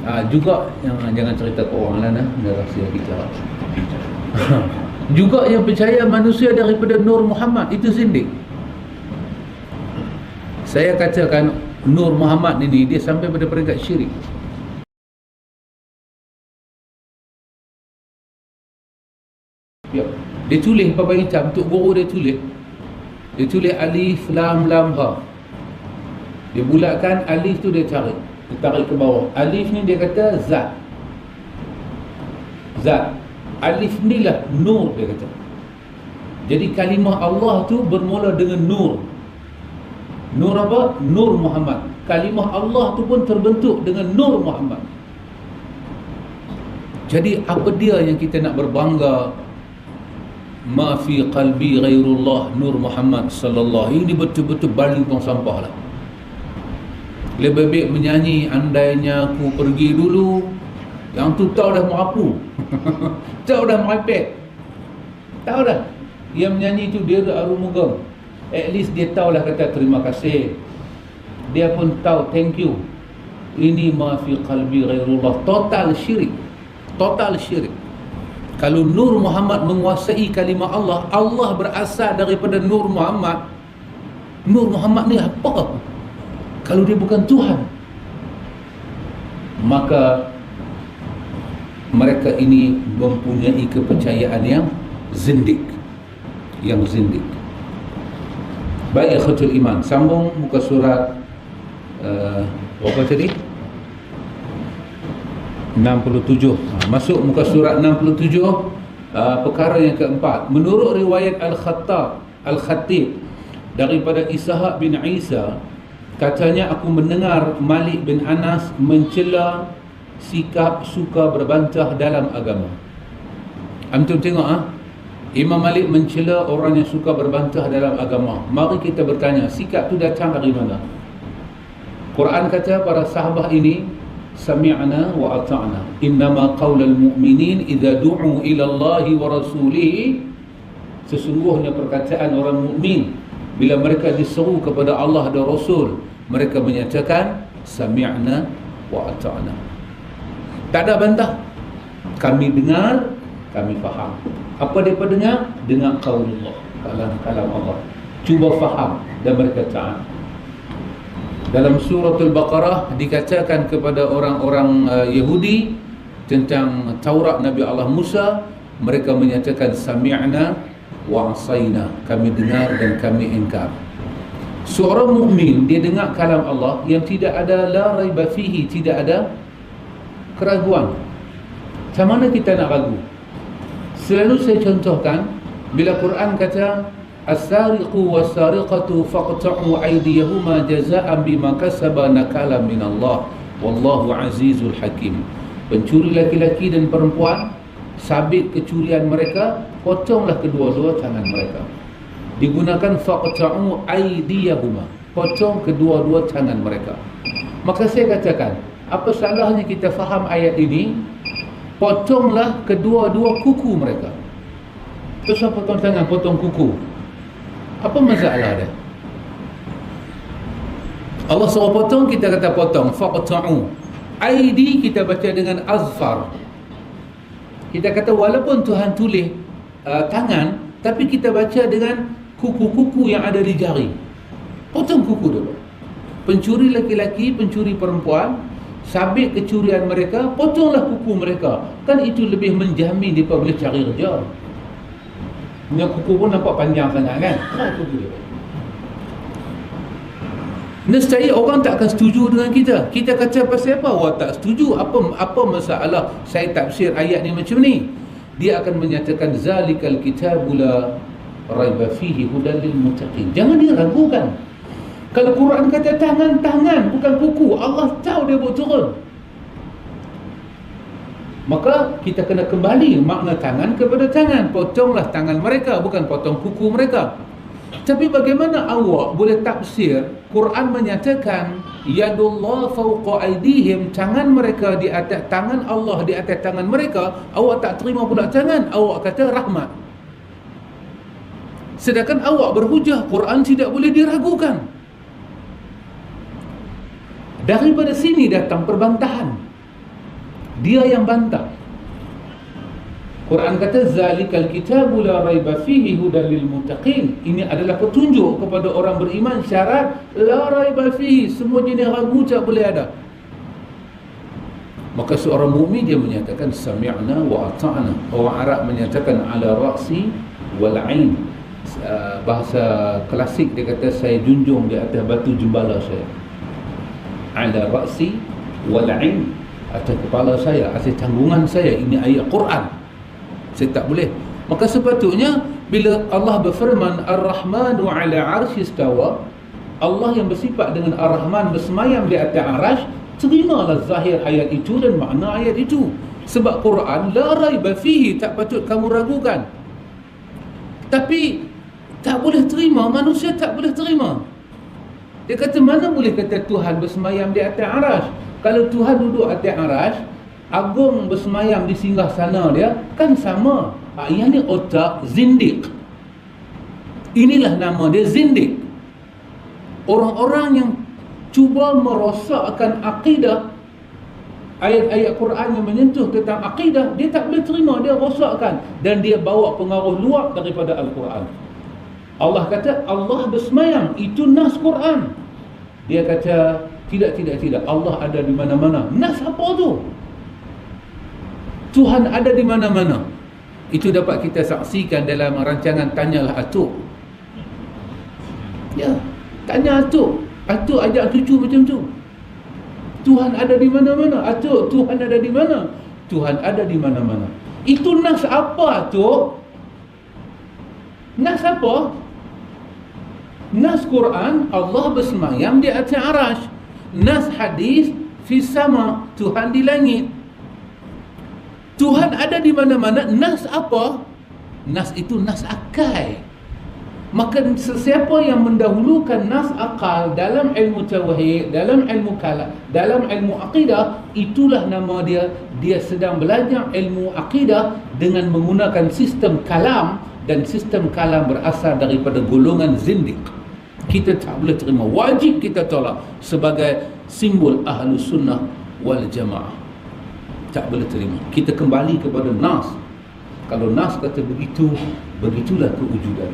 Ah, juga yang jangan cerita ke orang lain dia rahsia kita. juga yang percaya manusia daripada Nur Muhammad itu zindik. Saya katakan Nur Muhammad ini dia sampai pada peringkat syirik. Ya. Dia tulis papan hitam untuk guru dia tulis. Dia tulis alif lam lam ha. Dia bulatkan alif tu dia tarik. Dia tarik ke bawah. Alif ni dia kata zat. Zat. Alif ni lah nur dia kata. Jadi kalimah Allah tu bermula dengan nur. Nur apa? Nur Muhammad. Kalimah Allah tu pun terbentuk dengan Nur Muhammad. Jadi apa dia yang kita nak berbangga ma fi qalbi ghairullah Nur Muhammad sallallahu ini betul-betul baling tong sampah lah. Lebih baik menyanyi andainya aku pergi dulu. Yang tu tahu dah mau apa. tahu dah iPad. Tahu dah. Yang menyanyi tu dia Arumugam at least dia tahulah kata terima kasih. Dia pun tahu thank you. Ini ma fi qalbi ghairullah. Total syirik. Total syirik. Kalau Nur Muhammad menguasai kalimah Allah Allah berasal daripada Nur Muhammad. Nur Muhammad ni apa kalau dia bukan Tuhan maka mereka ini mempunyai kepercayaan yang zindik. Yang zindik. Baik ikhwatul iman. Sambung muka surat uh, Apa tadi? 67 ha, Masuk muka surat 67 uh, Perkara yang keempat. Menurut riwayat Al-Khattab Al-Khatib Daripada Ishaq bin Isa Katanya aku mendengar Malik bin Anas Mencela Sikap suka berbantah dalam agama Antum tengok ah ha? Imam Malik mencela orang yang suka berbantah dalam agama. Mari kita bertanya, sikap tu datang dari mana? Quran kata para sahabat ini sami'na wa ata'na. Innama qaulal mu'minin idza du'u ila Allah wa rasulih sesungguhnya perkataan orang mukmin bila mereka diseru kepada Allah dan Rasul, mereka menyatakan sami'na wa ata'na. Tak ada bantah. Kami dengar, kami faham. Apa dia dengar? Dengar qaulullah, kalam kalam Allah. Cuba faham dan mereka taat. Dalam surah Al-Baqarah dikatakan kepada orang-orang uh, Yahudi tentang Taurat Nabi Allah Musa, mereka menyatakan sami'na wa asaina. Kami dengar dan kami ingkar. Seorang mukmin dia dengar kalam Allah yang tidak ada la raiba fihi, tidak ada keraguan. Macam mana kita nak ragu? Selalu saya contohkan bila Quran kata as-sariqu was-sariqatu faqta'u aydiyahuma jazaa'an bima kasaba nakala min Allah wallahu azizul hakim. Pencuri laki-laki dan perempuan sabit kecurian mereka, potonglah kedua-dua tangan mereka. Digunakan faqta'u aydiyahuma, potong kedua-dua tangan mereka. Maka saya katakan, apa salahnya kita faham ayat ini? Potonglah kedua-dua kuku mereka. Terus potong tangan potong kuku? Apa masalah dia? Allah suruh potong kita kata potong. Faqta'u. Aidi kita baca dengan azfar kita kata walaupun Tuhan tulis uh, tangan tapi kita baca dengan kuku-kuku yang ada di jari. Potong kuku dulu. Pencuri laki-laki pencuri perempuan sabit kecurian mereka potonglah kuku mereka. Kan itu lebih menjamin dia boleh cari kerja. Punya kuku pun nampak panjang sangat kan Nescaya orang tak akan setuju dengan kita. Kita kata pasal apa? Orang tak setuju. Apa apa masalah saya tafsir ayat ni macam ni? Dia akan menyatakan zalikal kitabula raiba fihi hudal lil muttaqin. Jangan diragukan. Kalau Quran kata tangan, tangan bukan kuku. Allah tahu dia buat turun. Maka kita kena kembali makna tangan kepada tangan. Potonglah tangan mereka, bukan potong kuku mereka. Tapi bagaimana awak boleh tafsir Quran menyatakan yadullah fawqa aydihim tangan mereka di atas tangan Allah di atas tangan mereka awak tak terima pula tangan awak kata rahmat. Sedangkan awak berhujah Quran tidak boleh diragukan. Daripada sini datang perbantahan. dia yang bantah Quran kata zalikal kitabu la raiba fihi hudal lil muttaqin. Ini adalah petunjuk kepada orang beriman syarat la raiba fihi semua jenis ragu tak boleh ada. Maka seorang mukmin dia menyatakan sami'na wa ata'na. Orang Arab menyatakan ala ra'si wal 'ain. Uh, bahasa klasik dia kata saya junjung di atas batu jembala saya. Ala ra'si wal 'ain atas kepala saya, atas tanggungan saya. Ini ayat Quran saya tak boleh. Maka sepatutnya bila Allah berfirman Ar-Rahmanu ala arshi istawa Allah yang bersifat dengan Ar-Rahman bersemayam di atas arash terimalah zahir ayat itu dan makna ayat itu. Sebab Quran la raiba fihi tak patut kamu ragukan. Tapi tak boleh terima manusia tak boleh terima. Dia kata mana boleh kata Tuhan bersemayam di atas arash kalau Tuhan duduk atas arash agung bersemayam di singgah sana dia kan sama. Ha, yang ni otak zindik inilah nama dia zindik orang-orang yang cuba merosakkan akidah ayat-ayat Quran yang menyentuh tentang akidah dia tak boleh terima dia rosakkan. Dan dia bawa pengaruh luar daripada Al-Quran. Allah kata Allah bersemayam. Itu nas Quran. Dia kata tidak tidak tidak. Allah ada di mana-mana. Nas apa tu Tuhan ada di mana-mana. Itu dapat kita saksikan dalam rancangan Tanyalah Atuk. Ya, tanya Atuk. Atuk ajak cucu macam tu. Tuhan ada di mana-mana. Atuk, Tuhan ada di mana? Tuhan ada di mana-mana. Itu nas apa, Atuk? Nas apa? Nas Quran, Allah bersemayam di atas arash. Nas hadis, fi sama, Tuhan di langit. Tuhan ada di mana-mana nas apa? Nas itu nas akal. Maka sesiapa yang mendahulukan nas akal dalam ilmu tauhid dalam ilmu kalam dalam ilmu akidah itulah nama dia. Dia sedang belajar ilmu akidah dengan menggunakan sistem kalam dan sistem kalam berasal daripada golongan zindik kita tak boleh terima wajib kita tolak sebagai simbol ahlu sunnah wal jamaah tak boleh terima. Kita kembali kepada nas. Kalau nas kata begitu begitulah kewujudan